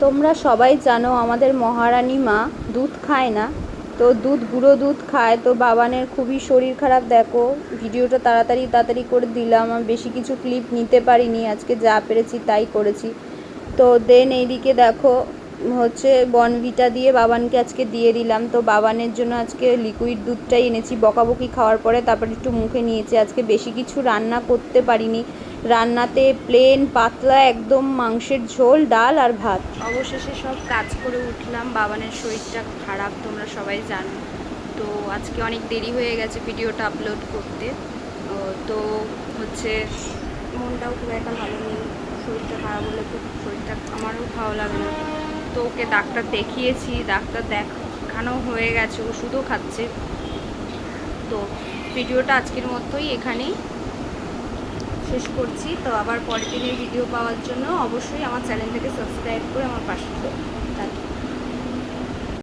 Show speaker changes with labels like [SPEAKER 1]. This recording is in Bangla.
[SPEAKER 1] তোমরা সবাই জানো আমাদের মহারানী মা দুধ খায় না। তো দুধ, গুঁড়ো দুধ খায়। তো বাবানের খুবই শরীর খারাপ, দেখো। ভিডিওটা তাড়াতাড়ি তাড়াতাড়ি করে দিলাম। আমি বেশি কিছু ক্লিপ নিতে পারিনি। আজকে যা পেরেছি তাই করেছি। তো দেন এইদিকে দেখো, হচ্ছে বনভিটা দিয়ে বাবানকে আজকে দিয়ে দিলাম। তো বাবানের জন্য আজকে লিকুইড দুধটাই এনেছি। বকাবকি খাওয়ার পরে তারপর একটু মুখে নিয়েছি। আজকে বেশি কিছু রান্না করতে পারিনি। রান্নাতে প্লেন পাতলা, একদম মাংসের ঝোল, ডাল আর ভাত। অবশেষে সব কাজ করে উঠলাম। বাবানের শরীরটা খারাপ, তোমরা সবাই জানো। তো আজকে অনেক দেরি হয়ে গেছে ভিডিওটা আপলোড করতে। তো হচ্ছে মনটাও খুব একটা ভালো নেই। শরীরটা খারাপ হলে খুব শরীরটা, আমারও ভালো লাগে না তো ওকে ডাক্তার দেখিয়েছি, ডাক্তার দেখানো হয়ে গেছে, ওষুধও খাচ্ছে। তো ভিডিওটা আজকের মতোই এখানেই। শেষ করছি তো আবার পরের দিনের ভিডিও পাওয়ার জন্য অবশ্যই আমার চ্যানেলটাকে সাবস্ক্রাইব করে আমার পাশে।